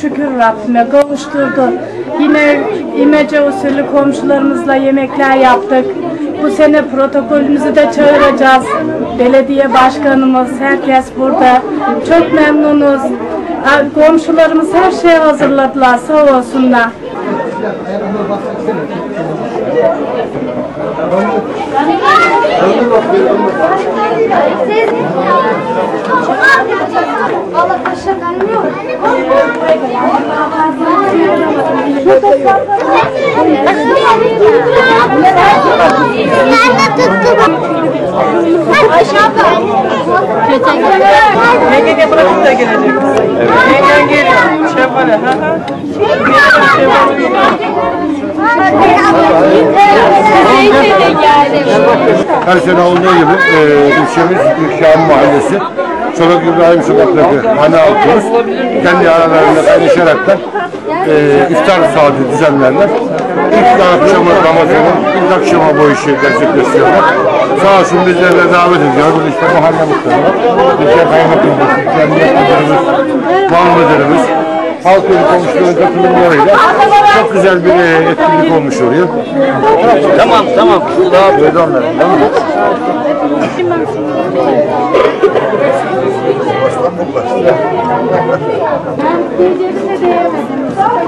Şükür Rabbime kavuşturdu. Yine imece usulü komşularımızla yemekler yaptık. Bu sene protokolümüzü de çağıracağız. Belediye başkanımız, herkes burada. Çok memnunuz. Komşularımız her şeyi hazırladılar. Sağ olsunlar. Aşağıda. Yenge bırakıp da gelecek. Yengen geliyor. Şevval'e. Her sene olduğu gibi e, ilçemiz Şahin Mahallesi Çolak İbrahim Sokak'taki hane halkımız kendi aralarında kaynaşaraktan e, iftar saati düzenlerler. İlk akşamı Ramazan'ın ilk akşama bu işi gerçekleştiriyorlar. Sağ olsun bizleri de davet ediyor. Biz işte mahalle muhtarı, ilçe kaymakamımız, emniyet müdürümüz, mal müdürümüz, halkın komşuların katılımlarıyla çok güzel bir e, etkinlik olmuş oluyor. Tamam tamam. Daha Böyle onların. Tamam mı?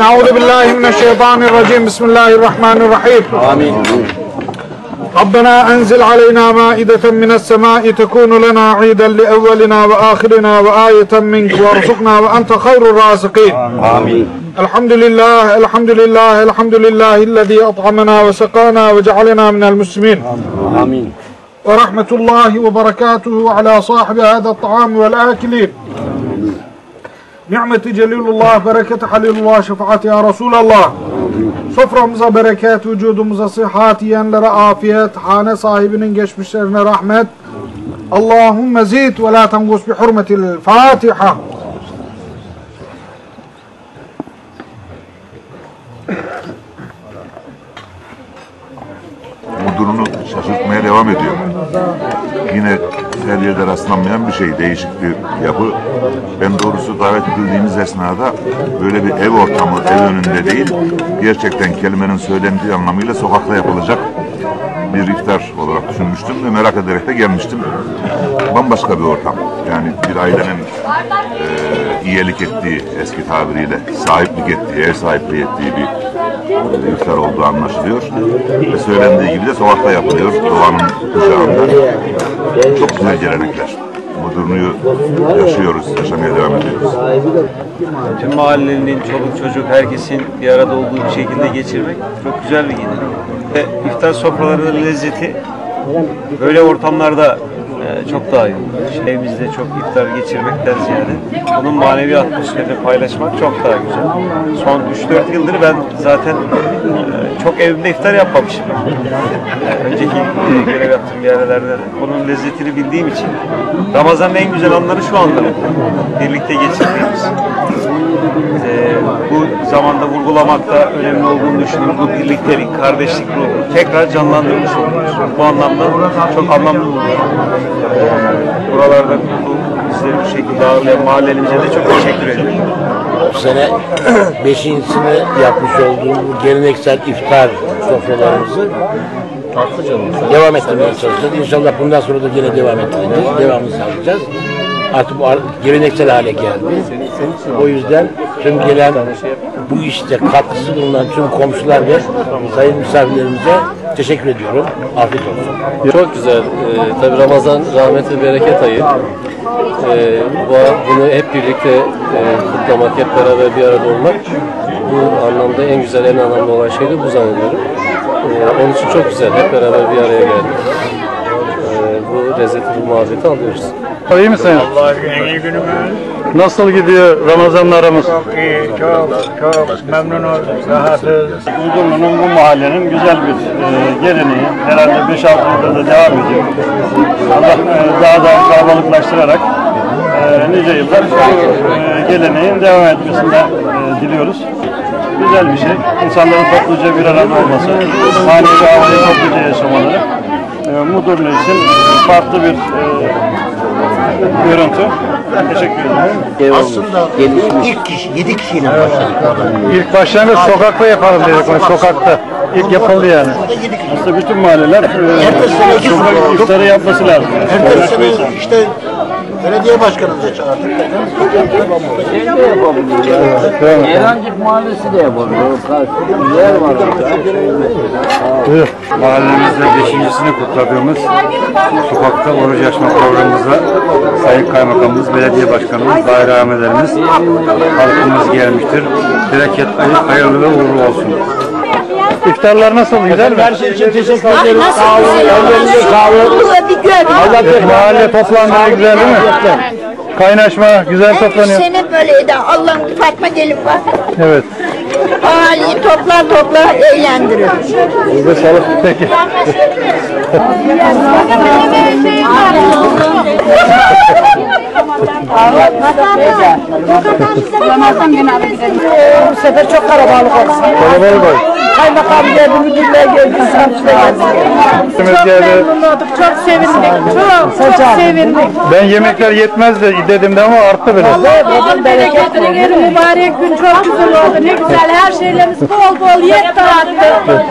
أعوذ بالله من الشيطان الرجيم بسم الله الرحمن الرحيم Amin. ربنا أنزل علينا مائدة من السماء تكون لنا عيدا لأولنا وآخرنا وآية منك وارزقنا وأنت خير الرازقين Amin. الحمد لله الحمد لله الحمد لله الذي أطعمنا وسقانا وجعلنا من المسلمين Amin. ورحمة الله وبركاته على صاحب هذا الطعام والآكلين نعمة جليل الله بركة حليل الله şefaati ya Resulallah. Soframıza bereket, vücudumuza sıhhat, yiyenlere afiyet, hane sahibinin geçmişlerine rahmet. Allahümme zid ve la tengus bi hurmetil Fatiha. mudurunu şaşırtmaya devam ediyor. Yine her yerde rastlanmayan bir şey, değişik bir yapı. Ben doğrusu davet edildiğimiz esnada böyle bir ev ortamı, ev önünde değil, gerçekten kelimenin söylendiği anlamıyla sokakta yapılacak bir iftar olarak düşünmüştüm ve merak ederek de gelmiştim. Bambaşka bir ortam. Yani bir ailenin e, iyilik ettiği eski tabiriyle sahiplik ettiği, ev sahipliği ettiği bir iftar olduğu anlaşılıyor. Ve söylendiği gibi de sokakta yapılıyor. Doğanın kucağında. Çok güzel gelenekler. Durnuyu yaşıyoruz, yaşamaya devam ediyoruz. Tüm mahallenin, çoluk çocuk, herkesin bir arada olduğu bir şekilde geçirmek çok güzel bir gelenek. İftar sofralarının lezzeti böyle ortamlarda çok daha iyi. Evimizde çok iftar geçirmekten ziyade onun manevi atmosferini paylaşmak çok daha güzel. Son 3-4 yıldır ben zaten e, çok evimde iftar yapmamışım. Önceki görev yaptığım yerlerde de onun lezzetini bildiğim için Ramazan'ın en güzel anları şu anda birlikte geçirdiğimiz. Ee, bu zamanda vurgulamakta önemli olduğunu düşünüyorum. Bu birliktelik, kardeşlik ruhu tekrar canlandırmış oluyoruz. Bu anlamda çok anlamlı buluyorum. Ee, buralarda bu bizleri bu şekilde ağırlayan mahallelimize de çok teşekkür ederim. bu sene beşincisini yapmış olduğum bu geleneksel iftar sofralarımızı devam ettirmeye çalışacağız. İnşallah bundan sonra da yine devam ettireceğiz. Devamını sağlayacağız. Artık bu geleneksel hale geldi. O yüzden tüm gelen bu işte katkısı bulunan tüm komşular ve sayın misafirlerimize teşekkür ediyorum. Afiyet olsun. Çok güzel. Ee, tabii Ramazan rahmet ve bereket ayı. Ee, bu, bunu hep birlikte e, kutlamak, hep beraber bir arada olmak bu anlamda en güzel, en anlamlı olan şey de bu zannediyorum. Ee, onun için çok güzel. Hep beraber bir araya geldik. Ee, bu lezzeti, bu muhabbeti alıyoruz. İyi misin? Allah'a en iyi günümüz. Nasıl gidiyor Ramazanlarımız? Çok iyi, çok çok memnunuz, rahatız. Udurlu'nun bu mahallenin güzel bir e, geleneği. Herhalde 5-6 yıldır da devam ediyor. Allah e, daha da kalabalıklaştırarak e, nice yıllar e, geleneğin devam etmesini e, diliyoruz. Güzel bir şey. İnsanların topluca bir arada olması, manevi havayı topluca yaşamaları. E, Mudurlu için farklı bir e, görüntü. Teşekkür ederim. Aslında ilk kişi, yedi kişiyle başladık. İlk başlangıç sokakta yapalım dedik. Yani sokakta. İlk yapıldı yani. Aslında bütün mahalleler Ertesi sene e, iki sokak sokak olduk. iftarı yapması lazım. Ertesi sene işte belediye başkanımıza çağırdık. Mahallesi de yapabiliyor. Yer var Buyur. Mahallemizde beşincisini kutladığımız sokakta oruç açma programımıza Sayın Kaymakamımız, Belediye Başkanımız, bayramelerimiz, halkımız gelmiştir. Bereketli, hayırlı ve uğurlu olsun. İftarlar nasıl? Güzel mi? Her şey için teşekkür ederim. Sağ olun. Ellerinize sağlık. Allah mahalle toplantıları güzel değil mi? Kaynaşma güzel toplanıyor. Sene böyleydi. Allah'ım Fatma gelin bak. Evet. Aileyi toplar toplar eğlendirir. Burada sağlık. Peki. Bu sefer çok kalabalık olsun. Kalabalık olsun. Kaymakam geldi, müdürler geldi, sanatçılar geldi. Çok geldi. memnun olduk, çok sevindik, çok çok sevindik. Ben yemekler yetmez de dedim de ama arttı biraz. Vallahi bereketli gelin mübarek gün çok güzel oldu. Ne güzel her şeylerimiz bol bol yetti arttı.